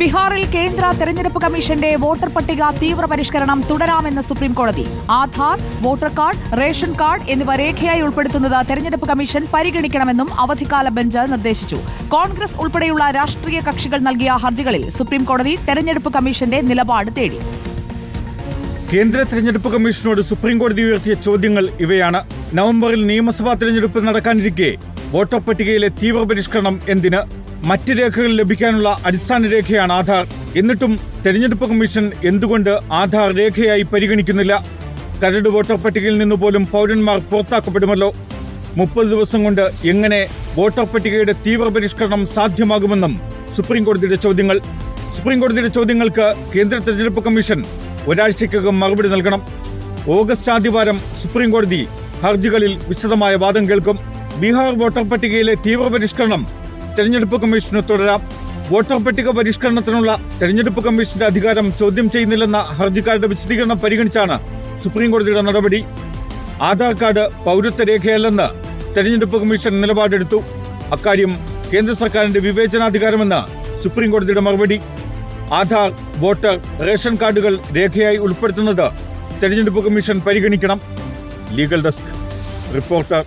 ബീഹാറിൽ കേന്ദ്ര തെരഞ്ഞെടുപ്പ് കമ്മീഷന്റെ വോട്ടർ പട്ടിക തീവ്ര പരിഷ്കരണം തുടരാമെന്ന് സുപ്രീംകോടതി. Aadhaar voter card ration card എന്നിവ രേഖയായി ഉൾപ്പെടുത്തുന്നത് തെരഞ്ഞെടുപ്പ് കമ്മീഷൻ പരിഗണിക്കണമെന്നും അവധിക്കാല ബെഞ്ച് നിർദ്ദേശിച്ചു. കോൺഗ്രസ് ഉൾപ്പെടെയുള്ള രാഷ്ട്രീയ കക്ഷികൾ നൽകിയ ഹർജികളിൽ സുപ്രീംകോടതി തെരഞ്ഞെടുപ്പ് കമ്മീഷന്റെ നിലപാട് തേടി. കേന്ദ്ര തെരഞ്ഞെടുപ്പ് കമ്മീഷനോട് സുപ്രീംകോടതി ഉയർത്തിയ ചോദ്യങ്ങൾ ഇവയാണ്. നവംബറിൽ നിയമസഭാ തെരഞ്ഞെടുപ്പ് നടക്കാനിരിക്കെ വോട്ടർ പട്ടികയിലെ തീവ്ര പരിഷ്കരണം എന്തിന്? മറ്റ് രേഖകൾ ലഭിക്കാനുള്ള അടിസ്ഥാന രേഖയാണ് ആധാർ. എന്നിട്ടും തെരഞ്ഞെടുപ്പ് കമ്മീഷൻ എന്തുകൊണ്ട് ആധാർ രേഖയായി പരിഗണിക്കുന്നില്ല? കരട് വോട്ടർ പട്ടികയിൽ നിന്ന് പോലും പൗരന്മാർ പുറത്താക്കപ്പെടുമല്ലോ? മുപ്പത് ദിവസം കൊണ്ട് എങ്ങനെ വോട്ടർ പട്ടികയുടെ തീവ്ര പരിഷ്കരണം സാധ്യമാകുമെന്നും സുപ്രീംകോടതിയുടെ ചോദ്യങ്ങൾ. സുപ്രീംകോടതിയുടെ ചോദ്യങ്ങൾക്ക് കേന്ദ്ര തെരഞ്ഞെടുപ്പ് കമ്മീഷൻ ഒരാഴ്ചയ്ക്കകം മറുപടി നൽകണം. ഓഗസ്റ്റ് ആദ്യവാരം സുപ്രീംകോടതി ഹർജികളിൽ വിശദമായ വാദം കേൾക്കും. ബീഹാർ വോട്ടർ പട്ടികയിലെ തീവ്ര പരിഷ്കരണം തെരഞ്ഞെടുപ്പ് കമ്മീഷന് തുടരാം വോട്ടർ പട്ടിക പരിഷ്കരണത്തിനുള്ള തെരഞ്ഞെടുപ്പ് കമ്മീഷന്റെ അധികാരം ചോദ്യം ചെയ്യുന്നില്ലെന്ന ഹർജിക്കാരുടെ വിശദീകരണം പരിഗണിച്ചാണ് സുപ്രീം കോടതിയുടെ നടപടി. ആധാർ കാർഡ് പൗരത്വ രേഖയല്ലെന്ന് തെരഞ്ഞെടുപ്പ് കമ്മീഷൻ നിലപാടെടുത്തു. അക്കാര്യം കേന്ദ്ര സർക്കാരിന്റെ വിവേചനാധികാരമെന്ന് സുപ്രീം കോടതിയുടെ മറുപടി. ആധാർ വോട്ടർ റേഷൻ കാർഡുകൾ രേഖയായി ഉൾപ്പെടുത്തുന്നത് തെരഞ്ഞെടുപ്പ് കമ്മീഷൻ പരിഗണിക്കണം. Legal desk. റിപ്പോർട്ടർ